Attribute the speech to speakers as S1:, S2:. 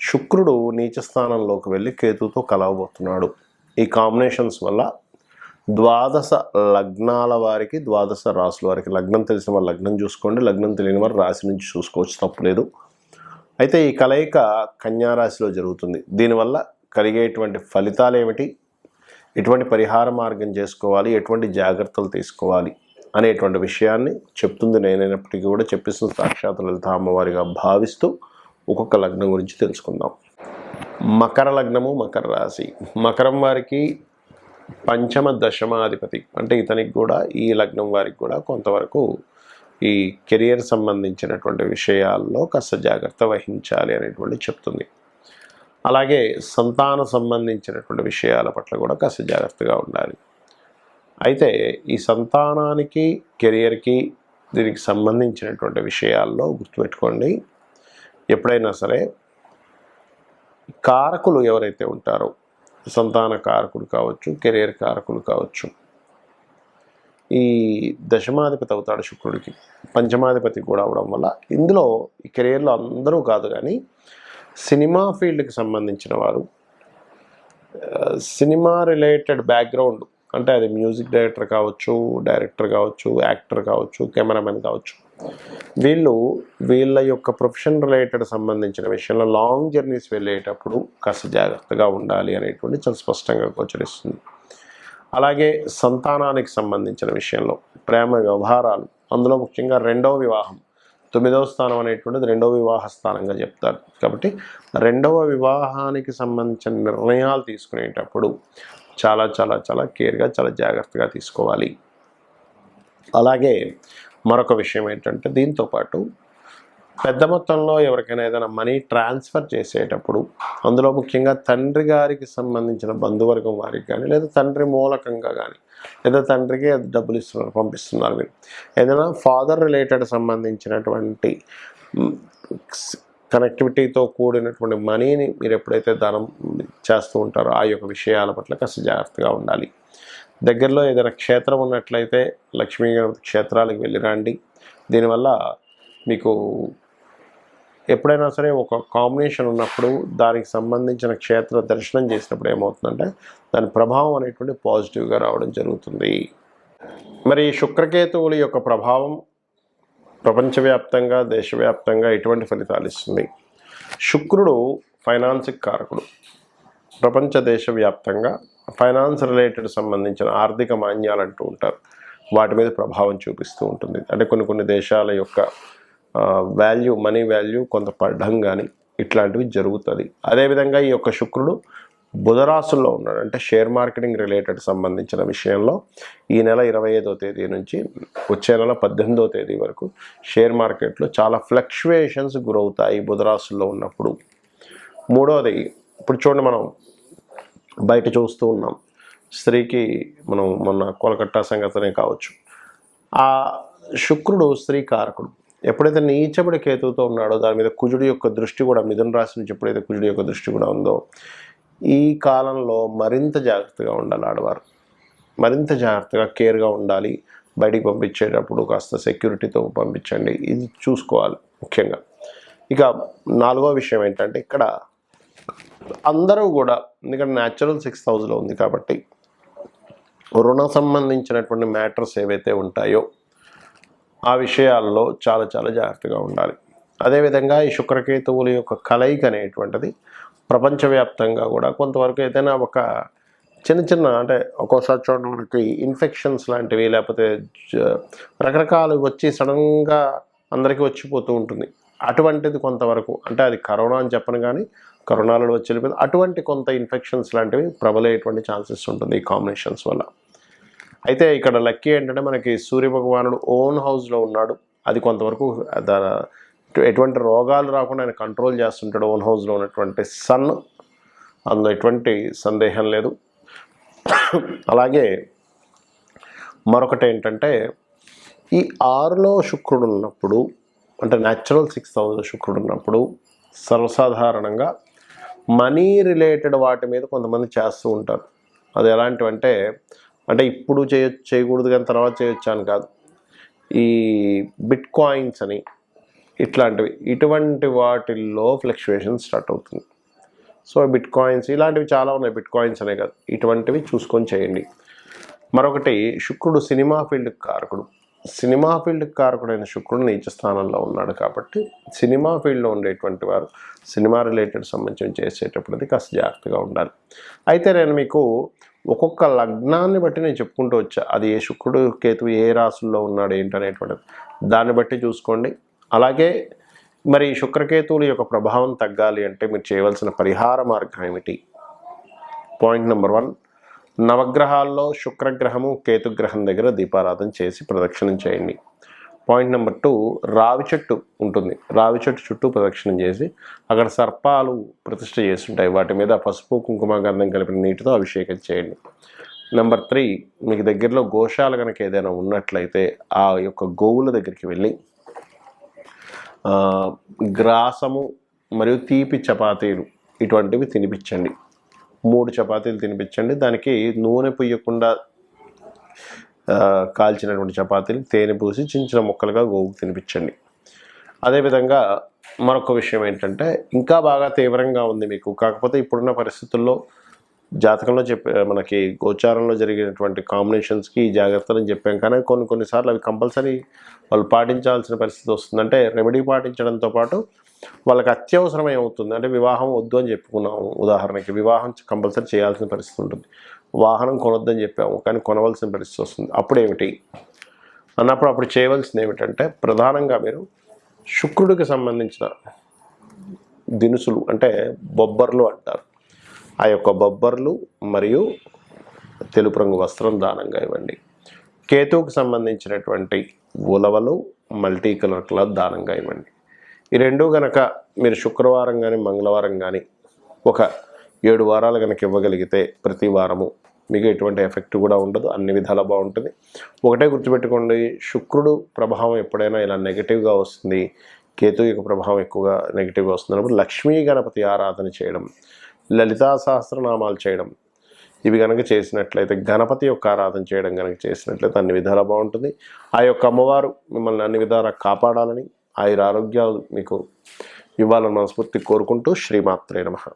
S1: శుక్రుడు నీచ స్థానంలోకి వెళ్ళి కేతుతో కలవబోతున్నాడు. ఈ కాంబినేషన్స్ వల్ల ద్వాదశ లగ్నాల వారికి ద్వాదశ రాసుల వారికి లగ్నం తెలిసిన వారు లగ్నం చూసుకోండి. లగ్నం తెలియని వారు రాశి నుంచి చూసుకోవచ్చు తప్పులేదు. అయితే ఈ కలయిక కన్యారాశిలో జరుగుతుంది. దీనివల్ల కలిగేటువంటి ఫలితాలు ఏమిటి? ఎటువంటి పరిహార మార్గం చేసుకోవాలి? ఎటువంటి జాగ్రత్తలు తీసుకోవాలి? అనేటువంటి విషయాన్ని చెప్తుంది నేనైనప్పటికీ కూడా చెప్పిస్తున్న సాక్షాత్ లలిత అమ్మవారిగా భావిస్తూ ఒక్కొక్క లగ్నం గురించి తెలుసుకుందాం. మకర లగ్నము మకర రాశి. మకరం వారికి పంచమ దశమాధిపతి. అంటే ఇతనికి కూడా ఈ లగ్నం వారికి కూడా కొంతవరకు ఈ కెరియర్ సంబంధించినటువంటి విషయాల్లో కాస్త జాగ్రత్త వహించాలి అనేటువంటి చెప్తుంది. అలాగే సంతాన సంబంధించినటువంటి విషయాల పట్ల కూడా కాస్త జాగ్రత్తగా ఉండాలి. అయితే ఈ సంతానానికి కెరియర్కి దీనికి సంబంధించినటువంటి విషయాల్లో గుర్తుపెట్టుకోండి. ఎప్పుడైనా సరే కారకులు ఎవరైతే ఉంటారో సంతాన కారకుడు కావచ్చు కెరియర్ కారకులు కావచ్చు ఈ దశమాధిపతి అవుతాడు శుక్రుడికి పంచమాధిపతి కూడా అవడం వల్ల ఇందులో ఈ కెరియర్లో అందరూ కాదు కానీ సినిమా ఫీల్డ్కి సంబంధించిన వారు సినిమా రిలేటెడ్ బ్యాక్గ్రౌండ్ అంటే అది మ్యూజిక్ డైరెక్టర్ కావచ్చు డైరెక్టర్ కావచ్చు యాక్టర్ కావచ్చు కెమెరామెన్ కావచ్చు వీళ్ళు వీళ్ళ యొక్క ప్రొఫెషన్ రిలేటెడ్ సంబంధించిన విషయంలో లాంగ్ జర్నీస్ వెళ్ళేటప్పుడు కాస్త జాగ్రత్తగా ఉండాలి అనేటువంటి చాలా స్పష్టంగా గోచరిస్తుంది. అలాగే సంతానానికి సంబంధించిన విషయంలో ప్రేమ వ్యవహారాలు అందులో ముఖ్యంగా రెండవ వివాహం తొమ్మిదవ స్థానం అనేటువంటిది రెండవ వివాహ స్థానంగా చెప్తారు. కాబట్టి రెండవ వివాహానికి సంబంధించిన నిర్ణయాలు తీసుకునేటప్పుడు చాలా చాలా చాలా కేర్గా చాలా జాగ్రత్తగా తీసుకోవాలి. అలాగే మరొక విషయం ఏంటంటే దీంతో పాటు పెద్ద మొత్తంలో ఎవరికైనా ఏదైనా మనీ ట్రాన్స్ఫర్ చేసేటప్పుడు అందులో ముఖ్యంగా తండ్రి గారికి సంబంధించిన బంధువర్గం వారికి కానీ లేదా తండ్రి మూలకంగా కానీ లేదా తండ్రికి డబ్బులు ఇస్తున్నారు పంపిస్తున్నారు మీరు. ఏదైనా ఫాదర్ రిలేటెడ్ సంబంధించినటువంటి కనెక్టివిటీతో కూడినటువంటి మనీని మీరు ఎప్పుడైతే దానం చేస్తూ ఉంటారో ఆ యొక్క విషయాల పట్ల కాస్త జాగ్రత్తగా ఉండాలి. దగ్గరలో ఏదైనా క్షేత్రం ఉన్నట్లయితే లక్ష్మీ గణపతి క్షేత్రాలకు వెళ్ళి రండి. దీనివల్ల మీకు ఎప్పుడైనా సరే ఒక కాంబినేషన్ ఉన్నప్పుడు దానికి సంబంధించిన క్షేత్ర దర్శనం చేసినప్పుడు ఏమవుతుందంటే దాని ప్రభావం అనేటువంటి పాజిటివ్గా రావడం జరుగుతుంది. మరి శుక్రకేతువుల యొక్క ప్రభావం ప్రపంచవ్యాప్తంగా దేశవ్యాప్తంగా ఎటువంటి ఫలితాలు ఇస్తుంది? శుక్రుడు ఫైనాన్సిక్ కారకుడు. ప్రపంచ దేశవ్యాప్తంగా ఫైనాన్స్ రిలేటెడ్ సంబంధించిన ఆర్థిక మాన్యాలు అంటూ ఉంటారు. వాటి మీద ప్రభావం చూపిస్తూ ఉంటుంది. అంటే కొన్ని కొన్ని దేశాల యొక్క వాల్యూ మనీ వాల్యూ కొంత పడడం కానీ ఇట్లాంటివి జరుగుతుంది. అదేవిధంగా ఈ యొక్క శుక్రుడు బుధరాశుల్లో ఉన్నాడు. అంటే షేర్ మార్కెటింగ్ రిలేటెడ్ సంబంధించిన విషయంలో ఈ నెల ఇరవై ఐదో తేదీ నుంచి వచ్చే నెల పద్దెనిమిదో తేదీ వరకు షేర్ మార్కెట్లో చాలా ఫ్లక్చువేషన్స్ గురవుతాయి బుధరాశుల్లో ఉన్నప్పుడు. మూడవది ఇప్పుడు చూడండి మనం బయట చూస్తూ ఉన్నాం. స్త్రీకి మనం మొన్న కోలకట్టా సంగతనే కావచ్చు. ఆ శుక్రుడు స్త్రీ కారకుడు. ఎప్పుడైతే నీచబడి కేతువుతో ఉన్నాడో దాని మీద కుజుడి యొక్క దృష్టి కూడా మిథున రాశి నుంచి ఎప్పుడైతే కుజుడి యొక్క దృష్టి కూడా ఉందో ఈ కాలంలో మరింత జాగ్రత్తగా ఉండాలి ఆడవారు. మరింత జాగ్రత్తగా కేర్గా ఉండాలి. బయటికి పంపించేటప్పుడు కాస్త సెక్యూరిటీతో పంపించండి. ఇది చూసుకోవాలి ముఖ్యంగా. ఇక నాలుగో విషయం ఏంటంటే ఇక్కడ అందరూ కూడా ఎందుకంటే న్యాచురల్ సిక్స్ హౌస్లో ఉంది కాబట్టి రుణ సంబంధించినటువంటి మ్యాటర్స్ ఏవైతే ఉంటాయో ఆ విషయాల్లో చాలా చాలా జాగ్రత్తగా ఉండాలి. అదేవిధంగా ఈ శుక్రకేతువుల యొక్క కలయిక అనేటువంటిది ప్రపంచవ్యాప్తంగా కూడా కొంతవరకు ఏదైనా ఒక చిన్న చిన్న అంటే ఒక్కోసారి చూడండి మనకి ఇన్ఫెక్షన్స్ లాంటివి లేకపోతే రకరకాలు వచ్చి సడన్గా అందరికీ వచ్చిపోతూ ఉంటుంది. అటువంటిది కొంతవరకు అంటే అది కరోనా అని చెప్పను కానీ కరోనాలో వచ్చి వెళ్ళిపోయింది అటువంటి కొంత ఇన్ఫెక్షన్స్ లాంటివి ప్రబలయ్యేటువంటి ఛాన్సెస్ ఉంటుంది ఈ కాంబినేషన్స్ వల్ల. అయితే ఇక్కడ లక్కీ ఏంటంటే మనకి సూర్య భగవానుడు ఓన్ హౌస్లో ఉన్నాడు. అది కొంతవరకు ఎటువంటి రోగాలు రాకుండా ఆయన కంట్రోల్ చేస్తుంటాడు ఓన్ హౌస్లో ఉన్నటువంటి సన్ అందులో ఎటువంటి సందేహం లేదు. అలాగే మరొకటి ఏంటంటే ఈ ఆరులో శుక్రుడు ఉన్నప్పుడు అంటే న్యాచురల్ సిక్స్ థౌజండ్ శుక్రుడు ఉన్నప్పుడు సర్వసాధారణంగా మనీ రిలేటెడ్ వాటి మీద కొంతమంది చేస్తూ ఉంటారు. అది ఎలాంటివంటే అంటే ఇప్పుడు చేయ చేయకూడదు కానీ తర్వాత చేయొచ్చు అని కాదు. ఈ బిట్ కాయిన్స్ అని ఇట్లాంటివి ఇటువంటి వాటిల్లో ఫ్లక్చువేషన్ స్టార్ట్ అవుతుంది. సో బిట్ కాయిన్స్ ఇలాంటివి చాలా ఉన్నాయి. బిట్ కాయిన్స్ అనే కాదు. ఇటువంటివి చూసుకొని చేయండి. మరొకటి శుక్రుడు సినిమా ఫీల్డ్ కారకుడు. సినిమా ఫీల్డ్ కారకుడైన శుక్రుడు నీచ స్థానంలో ఉన్నాడు కాబట్టి సినిమా ఫీల్డ్లో ఉండేటువంటి వారు సినిమా రిలేటెడ్ సంబంధించి చేసేటప్పుడు కాస్త జాగ్రత్తగా ఉండాలి. అయితే నేను మీకు ఒక్కొక్క లగ్నాన్ని బట్టి నేను చెప్పుకుంటూ వచ్చా. అది ఏ శుక్రుడు కేతువు ఏ రాసుల్లో ఉన్నాడు ఏంటనేటువంటిది. దాన్ని బట్టి చూసుకోండి. అలాగే మరి శుక్రకేతువుల యొక్క ప్రభావం తగ్గాలి అంటే మీరు చేయవలసిన పరిహార మార్గం ఏమిటి? Point number one. నవగ్రహాల్లో శుక్రగ్రహము కేతుగ్రహం దగ్గర దీపారాధన చేసి ప్రదక్షిణం చేయండి. పాయింట్ నెంబర్ టూ రావి చెట్టు ఉంటుంది. రావి చెట్టు చుట్టూ ప్రదక్షిణం చేసి అక్కడ సర్పాలు ప్రతిష్ట చేస్తుంటాయి. వాటి మీద పసుపు కుంకుమ గంధం కలిపిన నీటితో అభిషేకం చేయండి. నెంబర్ త్రీ మీకు దగ్గరలో గోశాల కనుక ఏదైనా ఉన్నట్లయితే ఆ యొక్క గోవుల దగ్గరికి వెళ్ళి గ్రాసము మరియు తీపి చపాతీలు ఇటువంటివి తినిపించండి. మూడు చపాతీలు తినిపించండి. దానికి నూనె పుయ్యకుండా కాల్చినటువంటి చపాతీలు తేనె పూసి చిన్న చిన్న ముక్కలుగా గోవుకు తినిపించండి. అదేవిధంగా మరొక విషయం ఏంటంటే ఇంకా బాగా తీవ్రంగా ఉంది మీకు. కాకపోతే ఇప్పుడున్న పరిస్థితుల్లో జాతకంలో చెప్పే మనకి గోచారంలో జరిగినటువంటి కాంబినేషన్స్కి జాగ్రత్తలు చెప్పాం. కానీ కొన్ని కొన్నిసార్లు అవి కంపల్సరీ వాళ్ళు పాటించాల్సిన పరిస్థితి వస్తుందంటే రెమెడీ పాటించడంతో పాటు వాళ్ళకి అత్యవసరమే అవుతుంది. అంటే వివాహం వద్దు అని చెప్పుకున్నాము ఉదాహరణకి. వివాహం కంపల్సరీ చేయాల్సిన పరిస్థితి ఉంటుంది. వాహనం కొనొద్దని చెప్పాము కానీ కొనవలసిన పరిస్థితి వస్తుంది. అప్పుడు ఏమిటి అన్నప్పుడు అప్పుడు చేయవలసింది ఏమిటంటే ప్రధానంగా మీరు శుక్రుడికి సంబంధించిన దినుసులు అంటే బొబ్బర్లు అంటారు. ఆ యొక్క బొబ్బర్లు మరియు తెలుపు రంగు వస్త్రం దానంగా ఇవ్వండి. కేతువుకు సంబంధించినటువంటి ఉలవలు మల్టీ కలర్ క్లాత్ దానంగా ఇవ్వండి. ఈ రెండు గనక మీరు శుక్రవారం కానీ మంగళవారం కానీ ఒక ఏడు వారాలు కనుక ఇవ్వగలిగితే ప్రతి వారము మీకు ఎటువంటి ఎఫెక్ట్ కూడా ఉండదు. అన్ని విధాలా బాగుంటుంది. ఒకటే గుర్తుపెట్టుకోండి శుక్రుడు ప్రభావం ఎప్పుడైనా ఇలా నెగిటివ్గా వస్తుంది. కేతు యొక్క ప్రభావం ఎక్కువగా నెగిటివ్గా వస్తుంది. అన్నప్పుడు లక్ష్మీ గణపతి ఆరాధన చేయడం లలితా సహస్రనామాలు చేయడం ఇవి కనుక చేసినట్లయితే గణపతి యొక్క ఆరాధన చేయడం కనుక చేసినట్లయితే అన్ని విధాలా బాగుంటుంది. ఆ యొక్క అమ్మవారు మిమ్మల్ని అన్ని విధాలా కాపాడాలని ఆయుర ఆరోగ్యాలు మీకు ఇవ్వాలని మనస్ఫూర్తి కోరుకుంటూ శ్రీమాత్రే నమః.